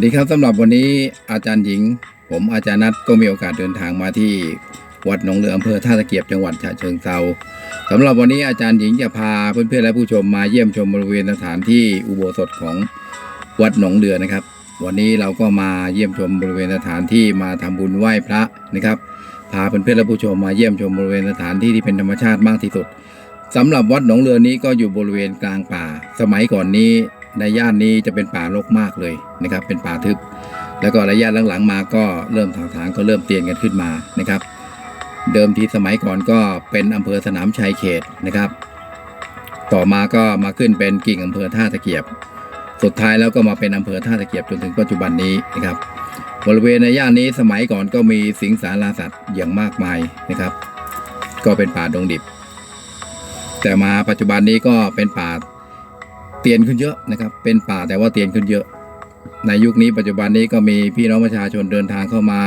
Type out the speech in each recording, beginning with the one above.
สดีครับสำหรับวันนี้อาจารย์หญิง ผมอาจารย์นัทก็มีโอกาสเดินทางมาที่วัดหนองเรืออำเภอท่าตะเกียบจังหวัดฉะเชิงเทราสำหรับวันนี้อาจารย์หญิงจะพาเพื่อนๆและผู้ชมมาเยี่ยมชมบริเวณสถานที่อุโบสถของวัดหนองเรือนะครับ วันนี้เราก็มาเยี่ยมชมบริเวณสถานที่มาทำบุญไหว้พระนะครับ พาเพื่อนๆและผู้ชมมาเยี่ยมชมบริเวณสถานที่ที่เป็นธรรมชาติมากที่สุดสำหรับวัดหนองเรือนี้ก็อยู่บริเวณกลางป่า สมัยก่อนนี้ ในย่านนี้จะเป็นป่ารกมากเลยนะครับ เป็นป่าทึบ แล้วก็ระยะหลังๆมาก็เริ่มทางทางก็เริ่มเตียนกันขึ้นมานะครับ เดิมทีสมัยก่อนก็เป็นอำเภอสนามชัยเขตนะครับ ต่อมาก็มาขึ้นเป็นกิ่งอำเภอท่าตะเกียบ สุดท้ายแล้วก็มาเป็นอำเภอท่าตะเกียบจนถึงปัจจุบันนี้นะครับ บริเวณในย่านนี้สมัยก่อนก็มีสิงสาราสัตว์อย่างมากมายนะครับ ก็เป็นป่าดงดิบ แต่มาปัจจุบันนี้ก็เป็นป่า เตียนขึ้นเยอะนะครับ เป็นป่าแต่ว่าเตียนขึ้นเยอะ ในยุคนี้ปัจจุบันนี้ก็มีพี่น้องประชาชนเดินทางเข้ามา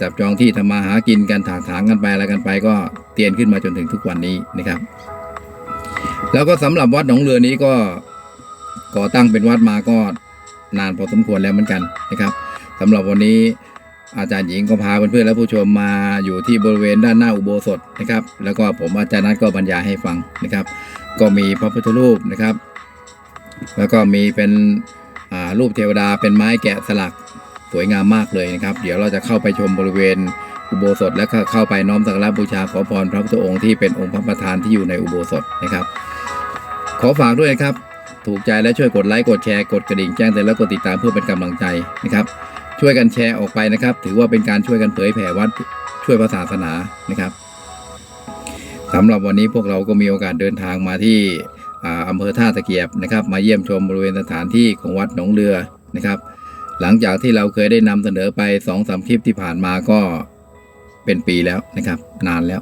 จับจองที่ทำมาหากินกันถากถางกันไปอะไรกันไป ก็เตียนขึ้นมาจนถึงทุกวันนี้นะครับ แล้วก็สำหรับวัดหนองเรือนี้ก็ก่อตั้งเป็นวัดมาก็นานพอสมควรแล้วเหมือนกันนะครับสำหรับวันนี้อาจารย์หญิงก็พาเพื่อนๆและผู้ชมมาอยู่ที่บริเวณด้านหน้าอุโบสถนะครับ แล้วก็ผมอาจารย์นัทก็บรรยายให้ฟังนะครับ ก็มีพระพุทธรูปนะครับ แล้วก็มีเป็นรูปเทวดาเป็นไม้แกะสลักสวยงามมากเลยนะครับ เดี๋ยวเราจะเข้าไปชมบริเวณอุโบสถและก็เข้าไปน้อมสักการะบูชาขอพรพระพุทธองค์ที่เป็นองค์พระประธานที่อยู่ในอุโบสถนะครับ ขอฝากด้วยครับ ถูกใจและช่วยกดไลค์กดแชร์กดกระดิ่งแจ้งเตือนและกดติดตามเพื่อเป็นกำลังใจนะครับ ช่วยกันแชร์ออกไปนะครับ ถือว่าเป็นการช่วยกันเผยแผ่วัดช่วยพระศาสนานะครับสำหรับวันนี้พวกเราก็มีโอกาสเดินทางมาที่ อำเภอท่าตะเกียบนะครับ มาเยี่ยมชมบริเวณสถานที่ของวัดหนองเรือนะครับ หลังจากที่เราเคยได้นำเสนอไป2อสคลิปที่ผ่านมาก็เป็นปีแล้วนะครับ นานแล้ว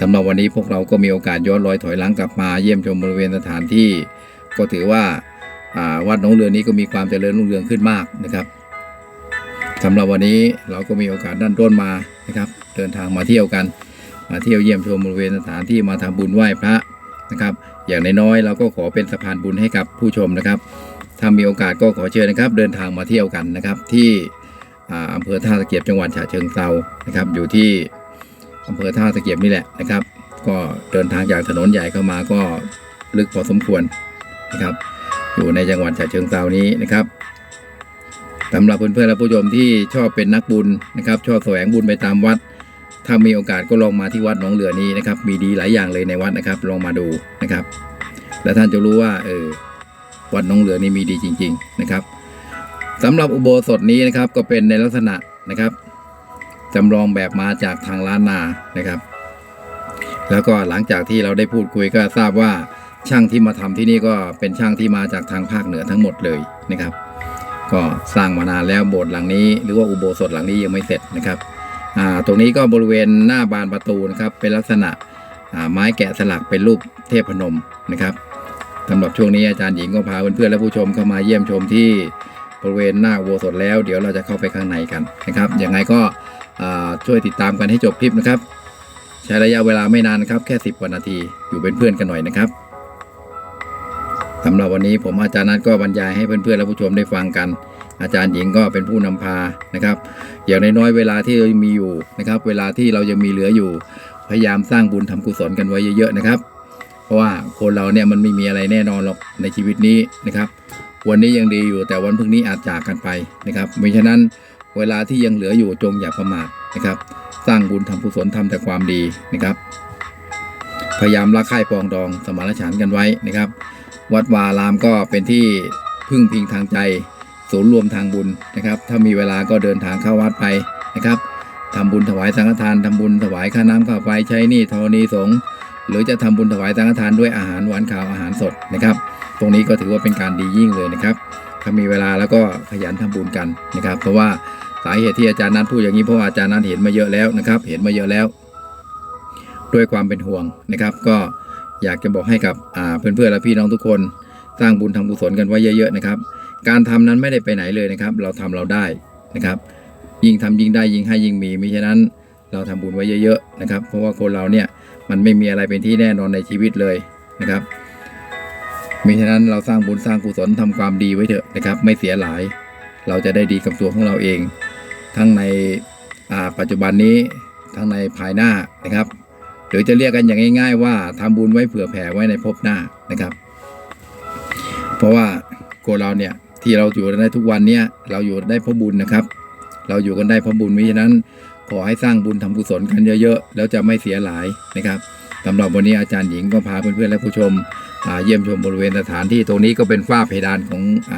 สำหรับวันนี้พวกเราก็มีโอกาสย้อนรอยถอยหลังกลับมาเยี่ยมชมบริเวณสถานที่ ก็ถือว่าวัดหนองเรือนี้ก็มีความเจริญรุ่งเรืองขึ้นมากนะครับสำหรับวันนี้เราก็มีโอกาสด้านต้นมานะครับ เดินทางมาเที่ยวกัน มาเที่ยวเยี่ยมชมบริเวณสถานที่มาทำบุญไหว้พระนะครับ อย่างน้อยๆเราก็ขอเป็นสะพานบุญให้กับผู้ชมนะครับ ถ้ามีโอกาสก็ขอเชิญนะครับ เดินทางมาเที่ยวกันนะครับ ที่อำเภอท่าตะเกียบจังหวัดฉะเชิงเทรานะครับ อยู่ที่อำเภอท่าตะเกียบนี่แหละนะครับ ก็เดินทางจากถนนใหญ่เข้ามาก็ลึกพอสมควรนะครับ อยู่ในจังหวัดฉะเชิงเทรานี้นะครับสำหรับเพื่อนๆและผู้ชมที่ชอบเป็นนักบุญนะครับ ชอบแสวงบุญไปตามวัด ถ้ามีโอกาสก็ลองมาที่วัดหนองเรือนี้นะครับ มีดีหลายอย่างเลยในวัดนะครับ ลองมาดูนะครับ แล้วท่านจะรู้ว่าเออวัดหนองเรือนี่มีดีจริง ๆนะครับสำหรับอุโบสถนี้นะครับก็เป็นในลักษณะนะครับจำลองแบบมาจากทางล้านนานะครับ แล้วก็หลังจากที่เราได้พูดคุยก็ทราบว่าช่างที่มาทำที่นี่ก็เป็นช่างที่มาจากทางภาคเหนือทั้งหมดเลยนะครับ ก็สร้างมานานแล้วโบสถ์หลังนี้ หรือว่าอุโบสถหลังนี้ยังไม่เสร็จนะครับ ตรงนี้ก็บริเวณหน้าบานประตูนะครับเป็นลักษณะไม้แกะสลักเป็นรูปเทพนมนะครับสำหรับช่วงนี้อาจารย์หญิงก็พาเพื่อนๆและผู้ชมเข้ามาเยี่ยมชมที่บริเวณหน้าโบสถแล้ว เดี๋ยวเราจะเข้าไปข้างในกันนะครับยังไงก็ช่วยติดตามกันให้จบคลิปนะครับ ใช้ระยะเวลาไม่นานนครับแค่ 10กว่านาทีอยู่เป็นเพื่อนกันหน่อยนะครับสำหรับวันนี้ผมอาจารย์นัทก็บรรยายให้เพื่อนๆและผู้ชมได้ฟังกัน อาจารย์หญิงก็เป็นผู้นำพานะครับ อย่างน้อยๆเวลาที่เรามีอยู่นะครับ เวลาที่เรายังมีเหลืออยู่ พยายามสร้างบุญทำกุศลกันไว้เยอะๆนะครับ เพราะว่าคนเราเนี่ยมันไม่มีอะไรแน่นอนหรอกในชีวิตนี้นะครับ วันนี้ยังดีอยู่แต่วันพรุ่งนี้อาจจากกันไปนะครับไม่ฉะนั้นเวลาที่ยังเหลืออยู่จงอย่าประมาทนะครับ สร้างบุญทำกุศลทำแต่ความดีนะครับ พยายามรักใคร่ปองดองสมานฉันท์กันไว้นะครับ วัดวารามก็เป็นที่พึ่งพิงทางใจ ศูนย์รวมทางบุญนะครับ ถ้ามีเวลาก็เดินทางเข้าวัดไปนะครับทำบุญถวายสังฆทานทำบุญถวายค่าน้ำค่าไฟใช้หนี้ธรณีสงฆ์หรือจะทำบุญถวายสังฆทานด้วยอาหารหวานข้าวอาหารสดนะครับ ตรงนี้ก็ถือว่าเป็นการดียิ่งเลยนะครับ ถ้ามีเวลาแล้วก็ขยันทำบุญกันนะครับ เพราะว่าสาเหตุที่อาจารย์นัทพูดอย่างนี้เพราะอาจารย์นัทเห็นมาเยอะแล้วนะครับ เห็นมาเยอะแล้ว ด้วยความเป็นห่วงนะครับ ก็อยากจะบอกให้กับเพื่อนๆและพี่น้องทุกคน สร้างบุญทำกุศลกันไว้เยอะ ๆ นะครับ การทำนั้นไม่ได้ไปไหนเลยนะครับ เราทำเราได้นะครับ ยิ่งทำยิ่งได้ยิ่งให้ยิ่งมีมิฉะนั้นเราทำบุญไว้เยอะๆนะครับ เพราะว่าคนเราเนี่ยมันไม่มีอะไรเป็นที่แน่นอนในชีวิตเลยนะครับมิฉะนั้นเราสร้างบุญสร้างกุศลทำความดีไว้เถอะนะครับ ไม่เสียหลาย เราจะได้ดีกับตัวของเราเอง ทั้งในปัจจุบันนี้ทั้งในภายหน้านะครับ หรือจะเรียกกันอย่างง่าย ๆ ว่าทำบุญไว้เผื่อแผ่ไว้ในภพหน้านะครับ เพราะว่าคนเราเนี่ย ที่เราอยู่ได้ทุกวันเนี่ยเราอยู่ได้เพราะบุญนะครับ เราอยู่กันได้เพราะบุญมิฉะนั้น ขอให้สร้างบุญทำกุศลกันเยอะๆแล้วจะไม่เสียหลายนะครับสำหรับวันนี้อาจารย์หญิงก็พาเพื่อนๆและผู้ชมเยี่ยมชมบริเวณสถานที่ตรงนี้ก็เป็นฝ้าเพดานของอ,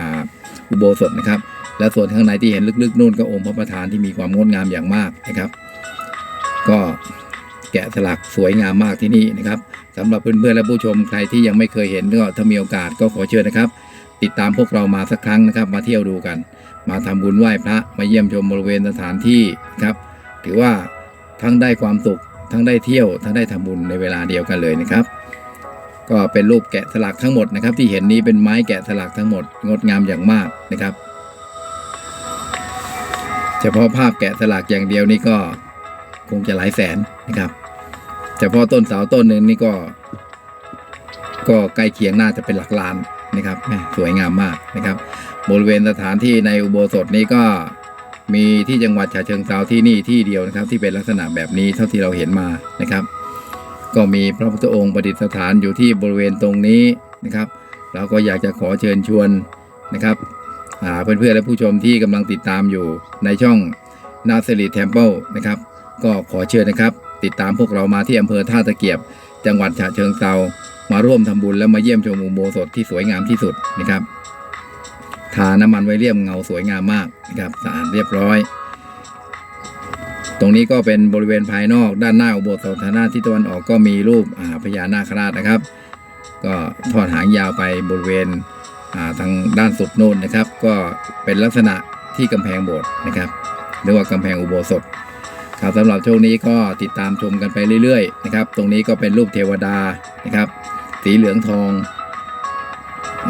อุโบสถนะครับ และส่วนข้างในที่เห็นลึกๆนู่นก็องค์พระประธานที่มีความงดงามอย่างมากนะครับ ก็แกะสลักสวยงามมากที่นี่นะครับสำหรับเพื่อนๆและผู้ชมใครที่ยังไม่เคยเห็นก็ถ้ามีโอกาสก็ขอเชิญนะครับ ติดตามพวกเรามาสักครั้งนะครับ มาเที่ยวดูกัน มาทำบุญไหว้พระมาเยี่ยมชมบริเวณสถานที่ครับ ถือว่าทั้งได้ความสุขทั้งได้เที่ยวทั้งได้ทำบุญในเวลาเดียวกันเลยนะครับ ก็เป็นรูปแกะสลักทั้งหมดนะครับ ที่เห็นนี้เป็นไม้แกะสลักทั้งหมดงดงามอย่างมากนะครับ เฉพาะภาพแกะสลักอย่างเดียวนี่ก็คงจะหลายแสนนะครับเฉพาะต้นเสาต้นหนึ่งนี่ก็ ก็ใกล้เคียงน่าจะเป็นหลักล้าน นะครับสวยงามมากนะครับ บริเวณสถานที่ในอุโบสถนี้ก็มีที่จังหวัดฉะเชิงเทราที่นี่ที่เดียวนะครับ ที่เป็นลักษณะแบบนี้เท่าที่เราเห็นมานะครับ ก็มีพระพุทธองค์ประดิษฐานอยู่ที่บริเวณตรงนี้นะครับเราก็อยากจะขอเชิญชวนนะครับอ่าเพื่อนๆและผู้ชมที่กำลังติดตามอยู่ในช่องนาซ a รีเทมเพิลนะครับ ก็ขอเชิญนะครับ ติดตามพวกเรามาที่อำเภอท่าตะเกียบ จังหวัดฉะเชิงเทรามาร่วมทำบุญและมาเยี่ยมชมอุโบสถที่สวยงามที่สุดนะครับทาน้ำมันไว้เรียมเงาสวยงามมากนะครับสะอาดเรียบร้อย ตรงนี้ก็เป็นบริเวณภายนอกด้านหน้าอุโบสถทางหน้าที่ตะวันออกก็มีรูปพญานาคราชนะครับ ก็ทอดหางยาวไปบริเวณาทางด้านสุดโน้นนะครับ ก็เป็นลักษณะที่กำแพงโบสถ์นะครับหรือว่ากำแพงอุโบสถ ครับสำหรับช่วงนี้ก็ติดตามชมกันไปเรื่อยๆนะครับ ตรงนี้ก็เป็นรูปเทวดานะครับ สีเหลืองทอง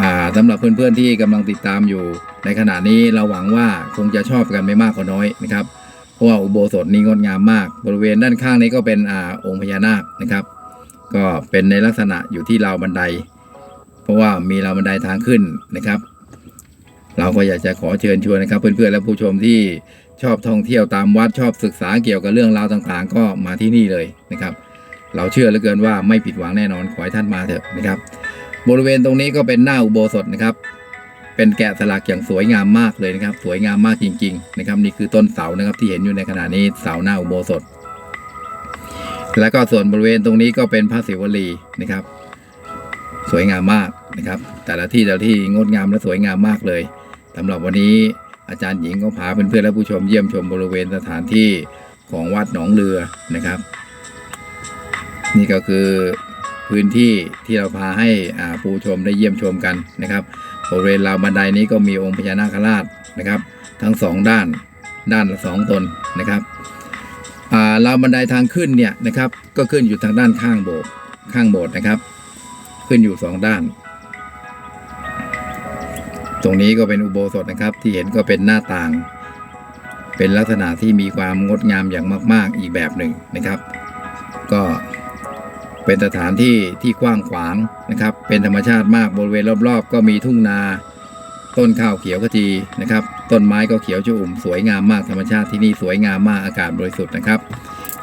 อ่าสำหรับเพื่อนๆที่กำลังติดตามอยู่ ในขณะนี้เราหวังว่าคงจะชอบกันไม่มากก็น้อยนะครับเพราะว่าอุโบสถนี้งดงามมาก บริเวณด้านข้างนี้ก็เป็นอ่าองค์พญานาคนะครับ ก็เป็นในลักษณะอยู่ที่ราวบันได เพราะว่ามีราวบันไดทางขึ้นนะครับ เราก็อยากจะขอเชิญชวนนะครับ เพื่อนๆและผู้ชมที่ ชอบท่องเที่ยวตามวัดชอบศึกษาเกี่ยวกับเรื่องราวต่างๆ ก็มาที่นี่เลยนะครับ เราเชื่อเหลือเกินว่าไม่ผิดหวังแน่นอนขอให้ท่านมาเถอะนะครับ บริเวณตรงนี้ก็เป็นหน้าอุโบสถนะครับ เป็นแกะสลักอย่างสวยงามมากเลยนะครับ สวยงามมากจริง ๆ นะครับ นี่คือต้นเสานะครับที่เห็นอยู่ในขณะนี้เสาหน้าอุโบสถ แล้วก็ส่วนบริเวณตรงนี้ก็เป็นพระศิวลีนะครับ สวยงามมากนะครับ แต่ละที่แต่ละที่งดงามและสวยงามมากเลยสำหรับวันนี้ อาจารย์หญิงก็พาเพื่อนๆและผู้ชมเยี่ยมชมบริเวณสถานที่ของวัดหนองเรือนะครับ นี่ก็คือพื้นที่ที่เราพาให้ผู้ชมได้เยี่ยมชมกันนะครับบริเวณราวบันไดนี้ก็มีองค์พญานาคราชนะครับ ทั้งสองด้านด้านละสองตนนะครับราวบันไดทางขึ้นเนี่ยนะครับ ก็ขึ้นอยู่ทางด้านข้างโบสถ์ข้างโบสถ์นะครับ ขึ้นอยู่สองด้าน ตรงนี้ก็เป็นอุโบสถนะครับที่เห็นก็เป็นหน้าต่าง เป็นลักษณะที่มีความงดงามอย่างมาก ๆ อีกแบบหนึ่งนะครับ ก็เป็นสถานที่ที่กว้างขวางนะครับ เป็นธรรมชาติมากบริเวณรอบ ๆ ก็มีทุ่งนาต้นข้าวเขียวขจีนะครับ ต้นไม้ก็เขียวชอุ่มสวยงามมากธรรมชาติที่นี่สวยงามมากอากาศบริสุทธิ์นะครับ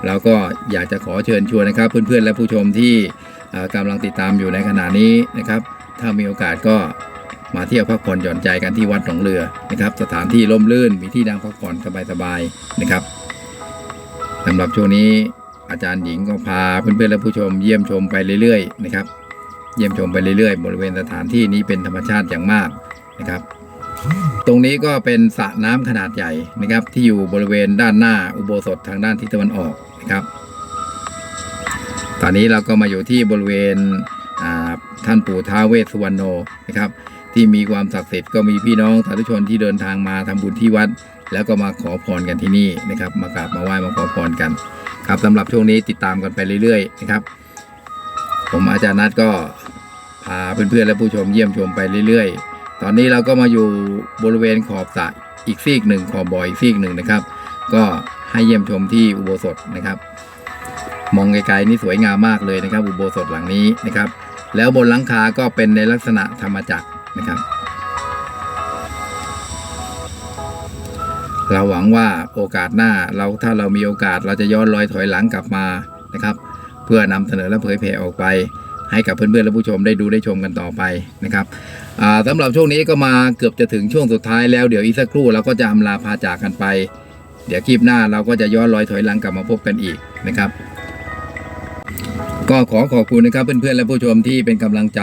เราก็อยากจะขอเชิญชวนนะครับ เพื่อนๆและผู้ชมที่เอ่อกำลังติดตามอยู่ในขณะนี้นะครับ ถ้ามีโอกาสก็ มาเที่ยวพักผ่อนหย่อนใจกันที่วัดหนองเรือนะครับ สถานที่ร่มรื่นมีที่นั่งพักผ่อนสบายๆนะครับสำหรับช่วงนี้อาจารย์หญิงก็พาเพื่อนๆและผู้ชมเยี่ยมชมไปเรื่อยๆนะครับ เยี่ยมชมไปเรื่อยๆ บริเวณสถานที่นี้เป็นธรรมชาติอย่างมากนะครับ ตรงนี้ก็เป็นสระน้ำขนาดใหญ่นะครับ ที่อยู่บริเวณด้านหน้าอุโบสถทางด้านทิศตะวันออกนะครับ ตอนนี้เราก็มาอยู่ที่บริเวณท่านปู่ท้าเวสสุวรรณโนนะครับ ที่มีความศักดิ์สิทธิ์ก็มีพี่น้องสาธุชนที่เดินทางมาทำบุญที่วัด แล้วก็มาขอพรกันที่นี่นะครับ มากราบมาไหว้มาขอพรกัน ครับสำหรับช่วงนี้ติดตามกันไปเรื่อยๆนะครับ ผมอาจารย์นัทก็พาเพื่อนๆและผู้ชมเยี่ยมชมไปเรื่อยๆ ตอนนี้เราก็มาอยู่บริเวณขอบสระอีกซีกหนึ่งขอบบ่ออีกซีกหนึ่งนะครับ ก็ให้เยี่ยมชมที่อุโบสถนะครับ มองไกลๆนี่สวยงามมากเลยนะครับ อุโบสถหลังนี้นะครับ แล้วบนหลังคาก็เป็นในลักษณะธรรมจักร นะครับเราหวังว่าโอกาสหน้าเราถ้าเรามีโอกาสเราจะย้อนรอยถอยหลังกลับมานะครับ เพื่อนำเสนอและเผยแผ่ออกไป ให้กับเพื่อนๆและผู้ชมได้ดูได้ชมกันต่อไปนะครับอ่าสำหรับช่วงนี้ก็มาเกือบจะถึงช่วงสุดท้ายแล้วเดี๋ยวอีกสักครู่เราก็จะอำลาพาจากกันไป เดี๋ยวคลิปหน้าเราก็จะย้อนรอยถอยหลังกลับมาพบกันอีกนะครับ ก็ขอขอบคุณนะครับเพื่อนๆและผู้ชมที่เป็นกำลังใจ